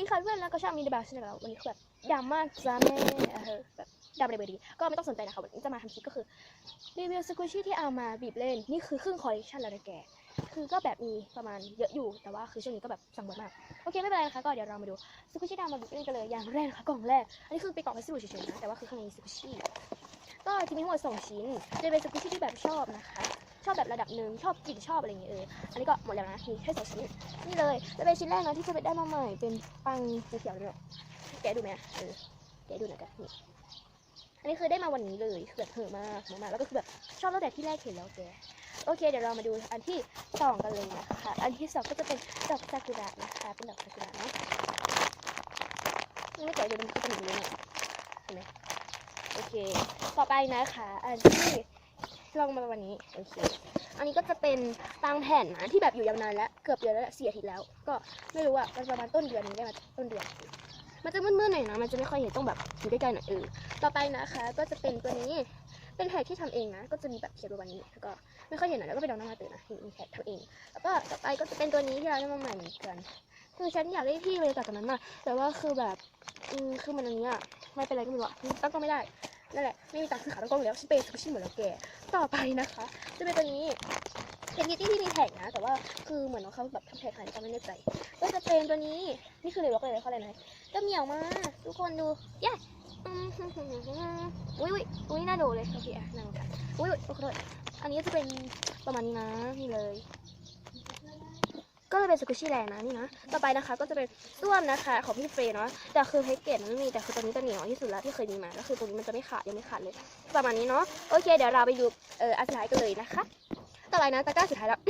ดีค่ะเพื่อนแล้วก็ช่างมีเดบาชแนลวันนี้คือแบบดำมากจ้าแม่เออแบบดำอะไรไปดีก็ไม่ต้องสนใจนะคะวันนี้จะมาทำคลิปก็คือรีวิวสกูชี่ที่เอามาบีบเล่นนี่คือครึ่งคอลเลคชันแล้วนะแกคือก็แบบมีประมาณเยอะอยู่แต่ว่าคือช่วงนี้ก็แบบสั่งบ่อยมากโอเคไม่เป็นไรนะคะก็เดี๋ยวเรามาดูสกูชี่ดำมาบีบเล่นกันเลยอย่างแรกนะคะกล่องแรกอันนี้คือเป็นกล่องพัสดุเฉยๆนะแต่ว่าคือข้างในมีสกูชี่ก็จะมีทั้งหมดสองชิ้นจะเป็นสกูชี่ที่แบบชอบนะคะ ชอบแบบระดับหนึ่งชอบกลิ่นชอบอะไรอย่างเงี้ยเอออันนี้ก็หมดแล้วนะมีแค่สองชิ้นนี่เลยจะเป็นชิ้นแรกนะที่จะไปได้มาใหม่เป็นปังสีเขียวเลยเนาะแกะดูไหมเออแกะดูหน่อยกันนี่อันนี้คือได้มาวันนี้เลยคือแบบเหอะมากเหอมากแล้วก็คือแบบชอบตั้งแต่ที่แรกเห็นแล้วแกโอเค เดี๋ยวเรามาดูอันที่สองกันเลยนะคะอันที่สองก็จะเป็นดอกซากุระนะคะเป็นดอกซากุระเนาะไม่แกะดูมันก็จะมีเลยเนี่ยเห็นไหมโอเค ต่อไปนะคะ อันที่ ลองมาวันนี้โอเคอันนี้ก็จะเป็นตังแผ่นนะที่แบบอยู่ยาวนานแล้วเกือบเดือนแล้วแหละสี่อาทิตย์แล้ว ก็ไม่รู้อะมันประมาณต้นเดือนนี้ได้มาต้นเดือน มันจะมืดๆหน่อยนะมันจะไม่ค่อยเห็นต้องแบบอยู่ใกล้ๆหน่อยเออต่อไปนะคะ ก็จะเป็นตัวนี้เป็นแท็กที่ทำเองนะ ก็จะมีแบบเขียนประมาณนี้แล้วก็ไม่ค่อยเห็นหนะแล้วก็เป็นดอกน้ำมาตื่นนะมีแท็กทำเอง แล้วก็ต่อไปก็จะเป็นตัวนี้ที่เราได้มาใหม่เหมือนกันคือฉันอยากได้ที่บริจาคกับนั้นมากแต่ว่าคือแบบอืมคือมันอันนี้อะไม่เป็นไรก็ไม่รู้ตั้งกล้องไม่ได้ นั่นแหละ ไม่มีตังค์ซื้อขาตั้งกล้องแล้วชิเปย์ชิมหมดแล้วแกต่อไปนะคะ จะเป็นตัวนี้เป็นกิตตี้ที่มีแท็กนะ แต่ว่าคือเหมือนว่าเขาแบบทำแท็กขายแต่ไม่แน่ใจก็จะเป็นตัวนี้นี่คือเลยล็อกเลยเขาอะไรนะก็เหมียวมากทุกคนดูเย้อุ้ยอุ้ยอุ้ยน่าดูเลยโอเคอะนั่งกันอุ้ยอุ้ยขอโทษอันนี้จะเป็นประมาณนี้นะนี่เลย ก็จะเป็นสกุชี่แลนด์นะนี่นะ ต่อไปนะคะก็จะเป็นส้วมนะคะของพี่เฟรย์เนาะ แต่คือแพ็กเกจมันไม่มีแต่คือตัวนี้จะเหนียวที่สุดแล้วที่เคยมีมา ก็คือตรงนี้มันจะไม่ขาดยังไม่ขาดเลย ประมาณนี้เนาะ โอเค เดี๋ยวเราไปดูเอออันสุดท้ายกันเลยนะคะ ต่อไปนะตะกร้าสุดท้ายแล้ว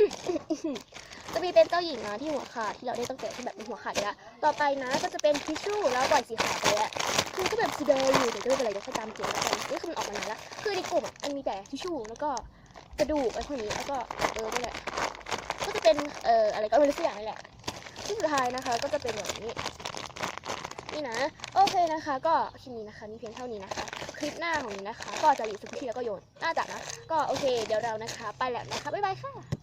จะมีเป็นเจ้าหญิงนะที่หัวขาดที่เราได้ตั้งแต่ที่แบบเป็นหัวขาดแล้ว ต่อไปนะก็จะเป็นทิชชู่แล้วปล่อยสีขาวไปแล้วคือก็แบบสีแดงอยู่แต่ก็ไม่เป็นไรเดี๋ยวค่อยตามเก็บแล้วกันนี่คือมันออกมานานแล้วคือในกลุ่มมันมีแต่ทิชชู่แล้วก็กระดูกไอ้พวกนี้แล้วก็เออนั่แหละ ก็จะเป็นเอ่ออะไรก็ไม่รู้สักอย่างนี่แหละที่สุดท้ายนะคะ ก็จะเป็นแบบนี้ นี่นะ โอเคนะคะ ก็คลิปนี้นะคะ มีเพียงเท่านี้นะคะ คลิปหน้าของนี้นะคะ ก็จะอยู่สุกี้แล้วก็โยนน่าจะนะ ก็โอเค เดี๋ยวเรานะคะ ไปแล้วนะคะ บ๊ายบายค่ะ